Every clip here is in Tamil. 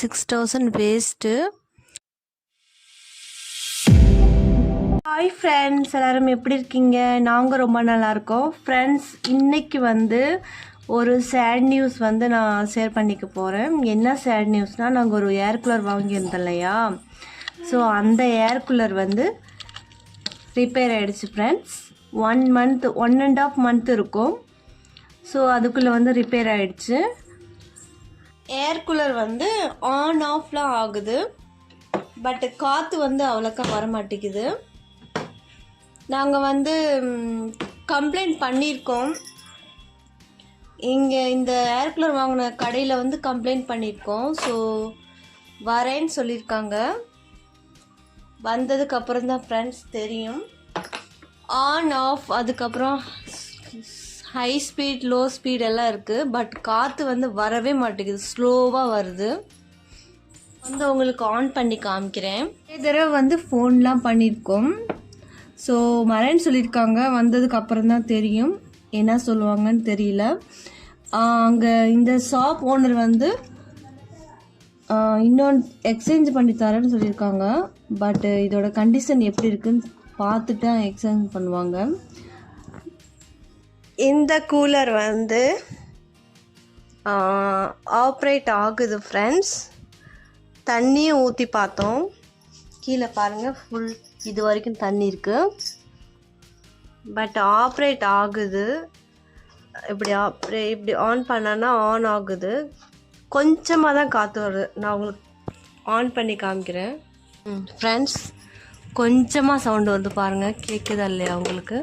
Six thousand waste hi friends எல்லாரும் எப்படி இருக்கீங்க? நாங்கள் ரொம்ப நல்லாயிருக்கோம் ஃப்ரெண்ட்ஸ் இன்றைக்கி வந்து ஒரு சேட் நியூஸ் வந்து நான் ஷேர் பண்ணிக்க போகிறேன் என்ன சேட் நியூஸ்னால் நாங்கள் ஒரு ஏர் கூலர் வாங்கியிருந்தோம் இல்லையா? ஸோ அந்த ஏர் கூலர் வந்து ரிப்பேர் ஆகிடுச்சு friends one month one and half month இருக்கும். ஸோ அதுக்குள்ளே வந்து ரிப்பேர் ஆகிடுச்சு ஏர் கூலர் வந்து ஆன் ஆஃப்லாம் ஆகுது. பட்டு காற்று வந்து அவ்வளோக்கா வரமாட்டேங்குது. நாங்கள் வந்து கம்ப்ளைண்ட் பண்ணியிருக்கோம். இங்கே இந்த ஏர் கூலர் வாங்கின கடையில் வந்து கம்ப்ளைண்ட் பண்ணியிருக்கோம். ஸோ வரேன்னு சொல்லியிருக்காங்க. வந்ததுக்கப்புறம் தான் ஃப்ரெண்ட்ஸ் தெரியும். ஆன் ஆஃப் அதுக்கப்புறம் ஹை ஸ்பீட் லோ ஸ்பீட் எல்லாம் இருக்குது பட் காற்று வந்து வரவே மாட்டேங்குது. ஸ்லோவாக வருது. வந்து உங்களுக்கு ஆன் பண்ணி காமிக்கிறேன். இதே தடவை வந்து ஃபோன்லாம் பண்ணியிருக்கோம் ஸோ மரேன்னு சொல்லியிருக்காங்க வந்ததுக்கு அப்புறம் தான் தெரியும். என்ன சொல்லுவாங்கன்னு தெரியல. அங்கே இந்த ஷாப் ஓனர் வந்து இன்னொன்று எக்ஸ்சேஞ்ச் பண்ணி தரேன்னு சொல்லியிருக்காங்க பட் இதோட கண்டிஷன் எப்படி இருக்குன்னு பார்த்துட்டு எக்ஸ்சேஞ்ச் பண்ணுவாங்க. இந்த கூலர் வந்து ஆப்ரேட் ஆகுது ஃப்ரெண்ட்ஸ் தண்ணியும் ஊற்றி பார்த்தோம். கீழே பாருங்கள் ஃபுல் இது வரைக்கும் தண்ணி இருக்குது பட் ஆப்ரேட் ஆகுது. இப்படி ஆப்ரே இப்படி ஆன் பண்ணனா ஆன் ஆகுது. கொஞ்சமாக தான் காற்று வருது. நான் உங்களுக்கு ஆன் பண்ணி காமிக்கிறேன். ம் ஃப்ரெண்ட்ஸ் கொஞ்சமாக சவுண்டு வந்து பாருங்கள் கேட்குதா இல்லையா உங்களுக்கு?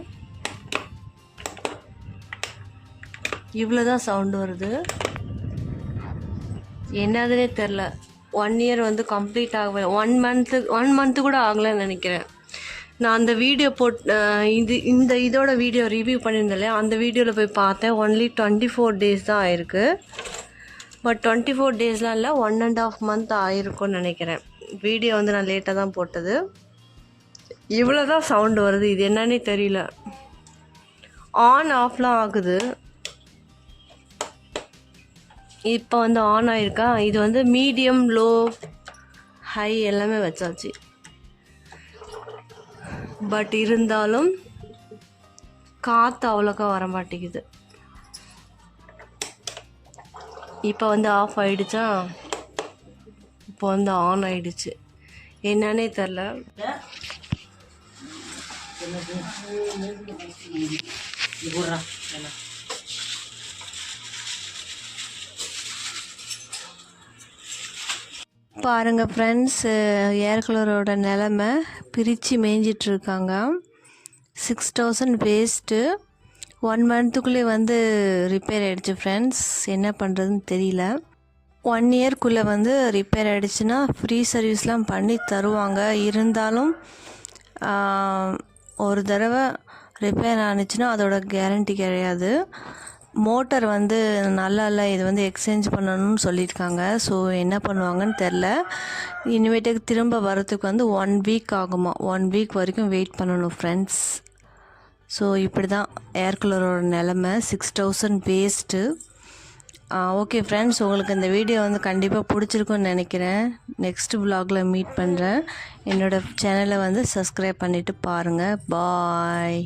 இவ்வளோ தான் சவுண்டு வருது. என்னதுன்னே தெரில ஒன் இயர் வந்து கம்ப்ளீட் ஆகவே ஒன் மந்த்து ஒன் மந்த்து கூட ஆகலைன்னு நினைக்கிறேன். நான் அந்த வீடியோ போட் இது இந்த இதோட வீடியோ ரிவ்யூ பண்ணியிருந்தேன் அந்த வீடியோவில் போய் பார்த்தேன் ஒன்லி டுவெண்ட்டி ஃபோர் டேஸ் தான் ஆயிருக்கு. பட் டுவெண்ட்டி ஃபோர் டேஸ்லாம் இல்லை ஒன் அண்ட் ஆஃப் மந்த் ஆயிருக்கும்னு நினைக்கிறேன். வீடியோ வந்து நான் லேட்டாக தான் போட்டது. இவ்வளோ தான் சவுண்டு வருது இது என்னன்னே தெரியல. ஆன் ஆஃப்லாம் ஆகுது. இப்போ வந்து ஆன் ஆகிருக்கா இது வந்து மீடியம் லோ ஹை எல்லாமே வச்சாச்சு. பட் இருந்தாலும் காற்று அவ்வளோக்கா வர மாட்டேங்குது இப்போ வந்து ஆஃப் ஆகிடுச்சா இப்போ வந்து ஆன் ஆகிடுச்சு என்னன்னே தெரில. பாருங்கள் ஃப்ரெண்ட்ஸ் ஏர் கூலரோட நிலமை பிரித்து மேய்ஞ்சிட்ருக்காங்க. சிக்ஸ் தௌசண்ட் வேஸ்ட்டு ஒன் மந்த்துக்குள்ளே வந்து ரிப்பேர் ஆகிடுச்சு ஃப்ரெண்ட்ஸ் என்ன பண்ணுறதுன்னு தெரியல. ஒன் இயர்க்குள்ளே வந்து ரிப்பேர் ஆகிடுச்சுன்னா ஃப்ரீ சர்வீஸ்லாம் பண்ணி தருவாங்க. இருந்தாலும் ஒரு தடவை ரிப்பேர் ஆனிச்சுன்னா அதோட கேரண்டி கிடையாது. மோட்டர் வந்து நல்லா இல்லை இது வந்து எக்ஸ்சேஞ்ச் பண்ணணும்னு சொல்லியிருக்காங்க. ஸோ என்ன பண்ணுவாங்கன்னு தெரில. இனிமேட்டுக்கு திரும்ப வரத்துக்கு வந்து ஒன் வீக் ஆகுமா? ஒன் வீக் வரைக்கும் வெயிட் பண்ணணும் ஃப்ரெண்ட்ஸ் ஸோ இப்படி தான் ஏர் கூலரோட நிலமை. Six thousand waste okay friends உங்களுக்கு இந்த வீடியோ வந்து கண்டிப்பாக பிடிச்சிருக்குன்னு நினைக்கிறேன். நெக்ஸ்ட் விலாகில் மீட் பண்ணுறேன் என்னோடய சேனலை வந்து சப்ஸ்கிரைப் பண்ணிவிட்டு பாருங்கள் பாய்